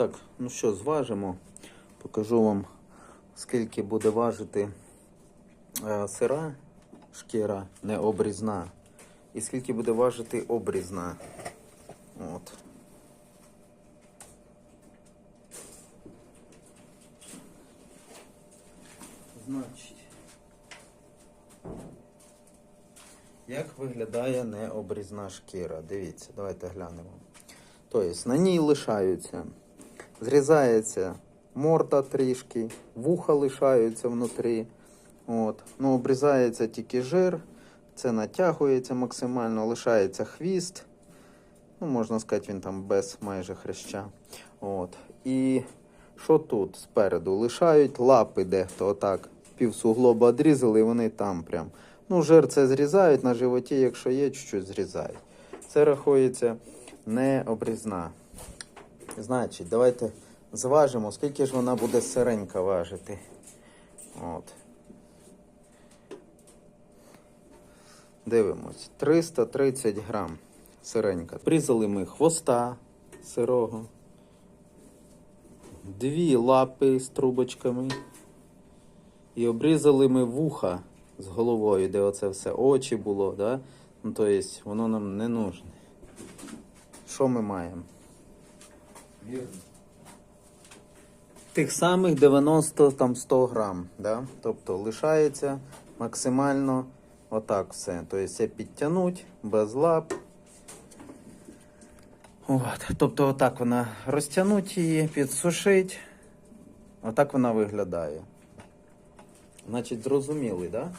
Так, ну що, зважимо. Покажу вам, скільки буде важити е, сира шкіра, не обрізна. І скільки буде важити обрізна. От. Значить. Як виглядає необрізна шкіра? Дивіться, давайте глянемо. Тобто на ній лишаються, зрізається морда трішки, вуха лишаються внутрі. От. Ну, обрізається тільки жир, це натягується максимально, лишається хвіст. Ну, можна сказати, він там без майже хряща. От. І що тут спереду? Лишають лапи дехто отак. Пів суглоба одрізали, і вони там прям. Ну, жир це зрізають на животі, якщо є, чуть-чуть зрізають. Це рахується не обрізна. Значить, давайте зважимо, скільки ж вона буде сиренька важити. От. Дивимось. 330 грам сиренька. Призали ми хвоста сирого. Дві лапи з трубочками. І обрізали ми вуха з головою, де оце все очі було, да? Ну, тобто, воно нам не нужне. Що ми маємо? Тих самих 90 там 100 грам, да? Тобто лишається максимально отак все. Тобто підтягнуть без лап. От. Тобто отак вона розтягнуть її, підсушить. Отак вона виглядає. Значить, зрозуміли, так? Да?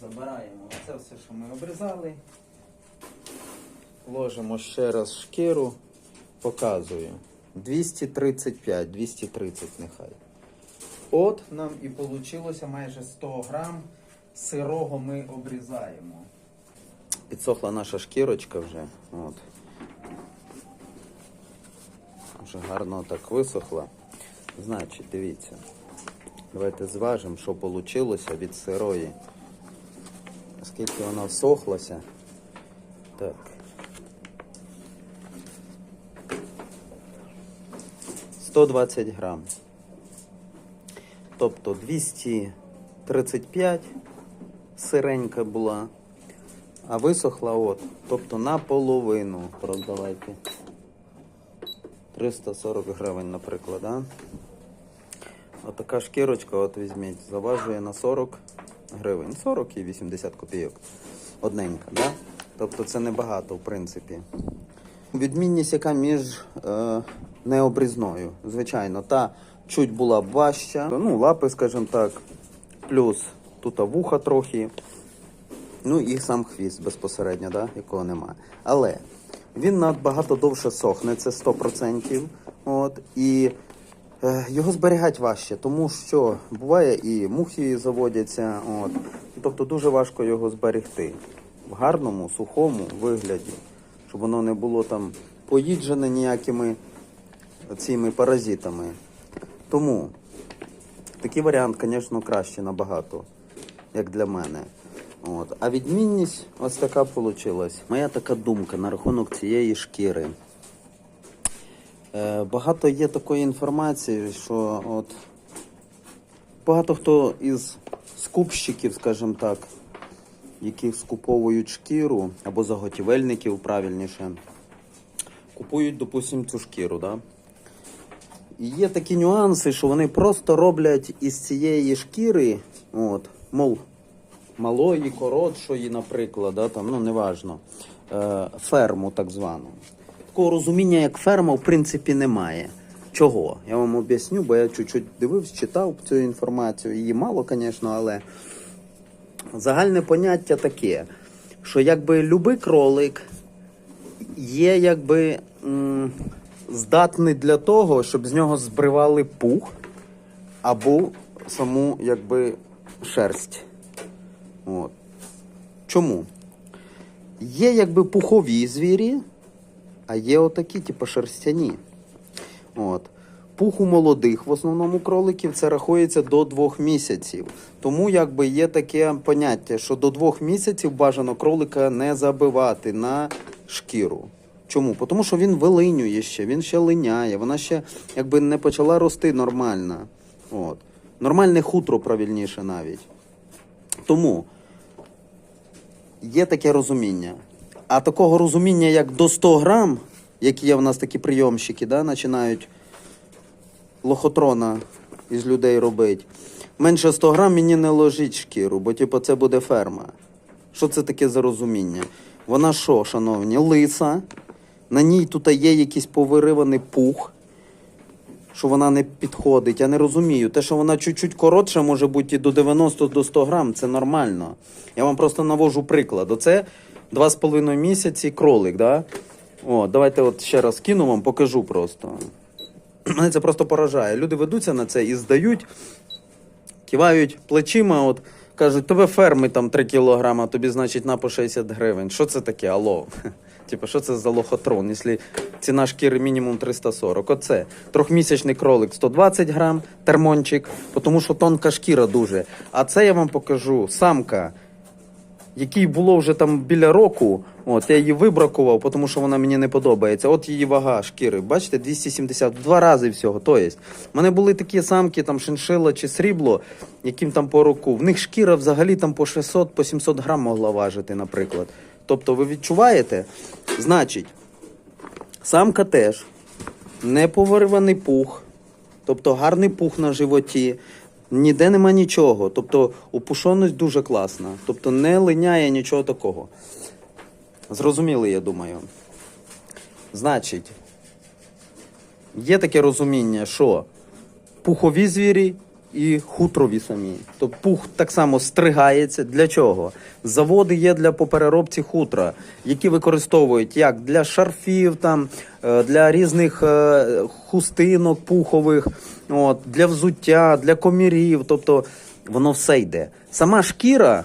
Забираємо це все, що ми обрізали. Ложимо ще раз шкіру, показую. 235, 230 нехай. От нам і вийшло майже 100 грам сирого ми обрізаємо. Підсохла наша шкірочка вже. От. Вже гарно так висохла. Значить, дивіться. Давайте зважимо, що вийшло від сирої. Скільки вона всохлася. Так. Сто двадцять грам. Тобто 235 сиренька була, а висохла от. Тобто наполовину продавайте. 340 гривень, наприклад, да? Отака шкірочка, от візьміть, заважує на 40 гривень. 40 і 80 копійок. Одненька, да? Тобто це небагато, в принципі. Відмінність, яка між е, необрізною. Звичайно, та чуть була важча. Ну, лапи, скажімо так, плюс тут вуха трохи. Ну і сам хвіст безпосередньо, да, якого немає. Але він набагато довше сохне, це 100%. От, і е, його зберігати важче, тому що буває і мухи заводяться. От, тобто дуже важко його зберегти в гарному, сухому вигляді, щоб воно не було там поїджене ніякими цими паразитами. Тому такий варіант, звісно, краще набагато, як для мене. От. А відмінність ось така вийшла. Моя така думка на рахунок цієї шкіри. Е, багато є такої інформації, що от багато хто із скупщиків, скажімо так, які скуповують шкіру, або заготівельників правильніше, купують, допустимо, цю шкіру. Да? Є такі нюанси, що вони просто роблять із цієї шкіри, от, мов, малої, коротшої, наприклад, да, там, ну, неважно, е, ферму так звану. Такого розуміння, як ферма, в принципі, немає. Чого? Я вам об'ясню, бо я чуть-чуть дивився, читав цю інформацію. Її мало, звісно, але загальне поняття таке, що якби любий кролик є якби здатний для того, щоб з нього збривали пух або саму якби шерсть. От. Чому? Є якби пухові звірі, а є отакі, типу шерстяні. От. Пух у молодих в основному кроликів це рахується до двох місяців. Тому якби є таке поняття, що до двох місяців бажано кролика не забивати на шкіру. Чому? Тому що він вилинює ще, він ще линяє, вона ще якби не почала рости нормально. От. Нормальне хутро правильніше навіть. Тому є таке розуміння. А такого розуміння, як до 100 грам, які є в нас такі прийомщики, да, починають лохотрона із людей робити. Менше 100 грам мені не ложіть шкіру, бо типу, це буде ферма. Що це таке за розуміння? Вона що, шановні, лиса, на ній тут є якийсь повириваний пух, що вона не підходить. Я не розумію. Те, що вона чуть-чуть коротша, може бути і до 90 до 100 грам, це нормально. Я вам просто навожу приклад. Оце 2,5 місяці кролик, да? О, давайте от ще раз кину вам, покажу просто. Мене це просто поражає. Люди ведуться на це і здають, кивають плечима, от кажуть, тебе ферми там 3 кілограма, тобі, значить, на по 60 гривень. Що це таке? Алло? Типа, що це за лохотрон, якщо ціна шкіри мінімум 340? Оце. Трьохмісячний кролик 120 грам, термончик, тому що тонка шкіра дуже. А це я вам покажу. Самка якій було вже там біля року. От я її вибракував, тому що вона мені не подобається. От її вага шкіри. Бачите, 270, в два рази всього. То є. У мене були такі самки, там шиншила чи срібло, яким там по року. В них шкіра взагалі там по 600, по 700 грам могла важити, наприклад. Тобто, ви відчуваєте? Значить, самка теж неповариваний пух, тобто гарний пух на животі. Ніде нема нічого. Тобто опушеність дуже класна. Тобто не линяє нічого такого. Зрозуміли, я думаю. Значить, є таке розуміння, що пухові звірі і хутрові самі. Тобто пух так само стригається. Для чого? Заводи є для по переробці хутра, які використовують як для шарфів, там, е, для різних е, хустинок пухових, от, для взуття, для комірів. Тобто воно все йде. Сама шкіра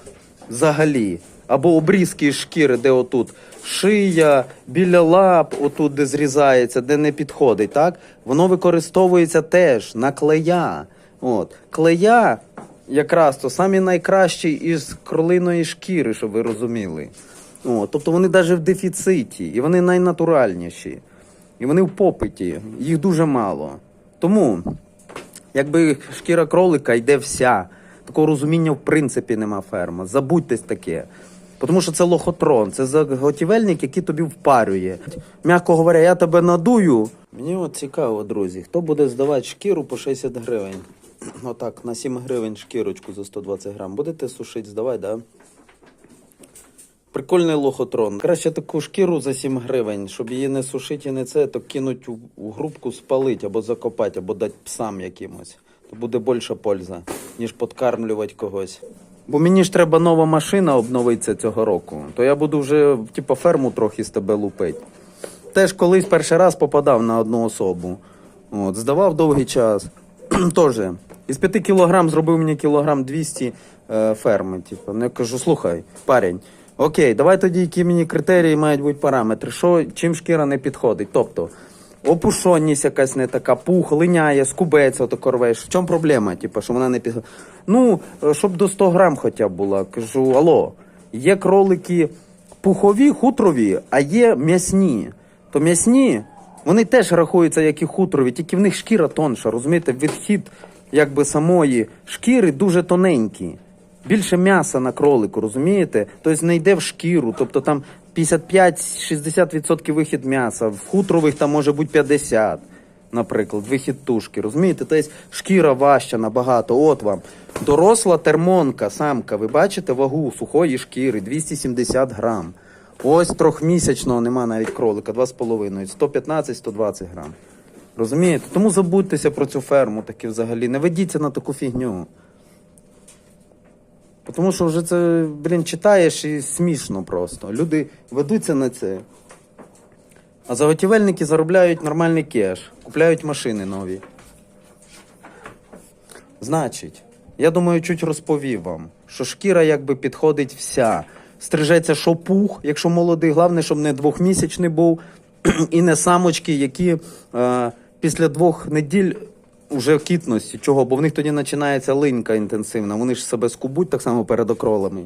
взагалі, або обрізки шкіри, де отут шия, біля лап, отут, де зрізається, де не підходить, так? Воно використовується теж на клея. От. Клея якраз то самі найкращі із кролиної шкіри, щоб ви розуміли. От. Тобто вони навіть в дефіциті, і вони найнатуральніші. І вони в попиті, їх дуже мало. Тому, якби шкіра кролика йде вся, такого розуміння в принципі нема ферма. Забудьтесь таке. Тому що це лохотрон, це заготівельник, який тобі впарює. М'яко говоря, я тебе надую. Мені от цікаво, друзі, хто буде здавати шкіру по 60 гривень. Отак, на 7 гривень шкірочку за 120 грам. Будете сушити, здавати, да? Прикольний лохотрон. Краще таку шкіру за 7 гривень, щоб її не сушити і не це, то кинуть у, грубку, спалити або закопати, або дати псам якимось. То буде більша польза, ніж подкармлювати когось. Бо мені ж треба нова машина обновитися цього року, то я буду вже типу, ферму трохи з тебе лупити. Теж колись перший раз попадав на одну особу. От, здавав довгий час. Теж. Із 5 кілограм зробив мені кілограм 200 е, ферми. Типу. Ну, я кажу, слухай, парень, окей, давай тоді, які мені критерії мають бути параметри, що, чим шкіра не підходить. Тобто, опушонність якась не така, пух, линяє, скубеться, ото корвеш. В чому проблема? Типу, що вона не підходить? Ну, е, щоб до 100 грам хоча б була. Кажу, алло, є кролики пухові, хутрові, а є м'ясні. То м'ясні, вони теж рахуються, як і хутрові, тільки в них шкіра тонша, розумієте, відхід якби самої шкіри дуже тоненький. Більше м'яса на кролику, розумієте? Тобто не йде в шкіру, тобто там 55-60% вихід м'яса, в хутрових там може бути 50, наприклад, вихід тушки. Розумієте? Тобто шкіра важча набагато. От вам. Доросла термонка, самка, ви бачите вагу сухої шкіри 270 грам. Ось трьохмісячного нема навіть кролика, 2,5, 115-120 грам. Розумієте? Тому забудьтеся про цю ферму таки взагалі. Не ведіться на таку фігню. Тому що вже це, блін, читаєш і смішно просто. Люди ведуться на це. А заготівельники заробляють нормальний кеш, купляють машини нові. Значить, я думаю, чуть розповів вам, що шкіра якби підходить вся. Стрижеться що пух, якщо молодий, головне, щоб не двохмісячний був, і не самочки, які е, після двох неділь вже кітності. Чого? Бо в них тоді починається линька інтенсивна. Вони ж себе скубуть так само перед окролами.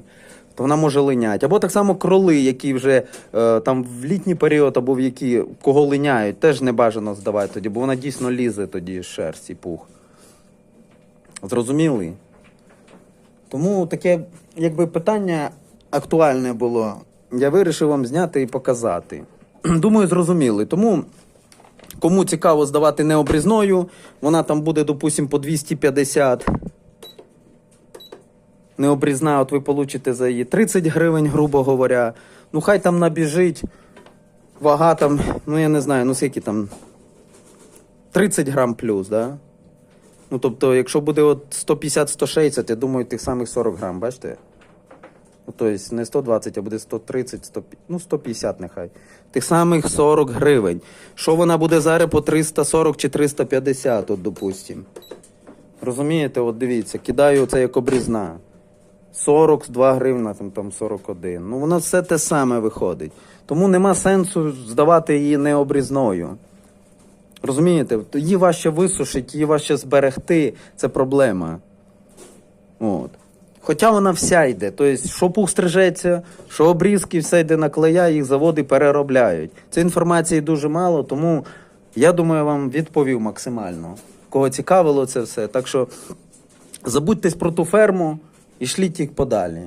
то вона може линяти. Або так само кроли, які вже е, там в літній період, або в які кого линяють, теж не бажано здавати тоді, бо вона дійсно лізе тоді з шерсті пух. Зрозуміли? Тому таке, якби питання актуальне було. Я вирішив вам зняти і показати. Думаю, зрозуміли. Тому, кому цікаво здавати необрізною, вона там буде, допустимо, по 250. Необрізна, от ви получите за її 30 гривень, грубо говоря. Ну, хай там набіжить. Вага там, ну я не знаю, ну скільки там. 30 грам плюс, да? Ну, тобто, якщо буде от 150-160, я думаю, тих самих 40 грам, бачите? Тобто не 120, а буде 130, 100, ну 150 нехай. Тих самих 40 гривень. Що вона буде зараз по 340 чи 350, от допустим. Розумієте, от дивіться, кидаю це як обрізна. 42 гривна, там, там 41. Ну, воно все те саме виходить. Тому нема сенсу здавати її необрізною. Розумієте, її важче висушити, її важче зберегти, це проблема. От. Хоча вона вся йде. Тобто, що пух стрижеться, що обрізки, все йде на клея, їх заводи переробляють. Цієї інформації дуже мало, тому я думаю, вам відповів максимально. Кого цікавило це все. Так що забудьтесь про ту ферму і шліть їх подалі.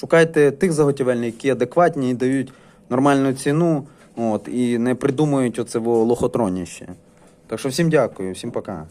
Шукайте тих заготівельників, які адекватні і дають нормальну ціну, от, і не придумують оце лохотроніще. Так що всім дякую, всім пока.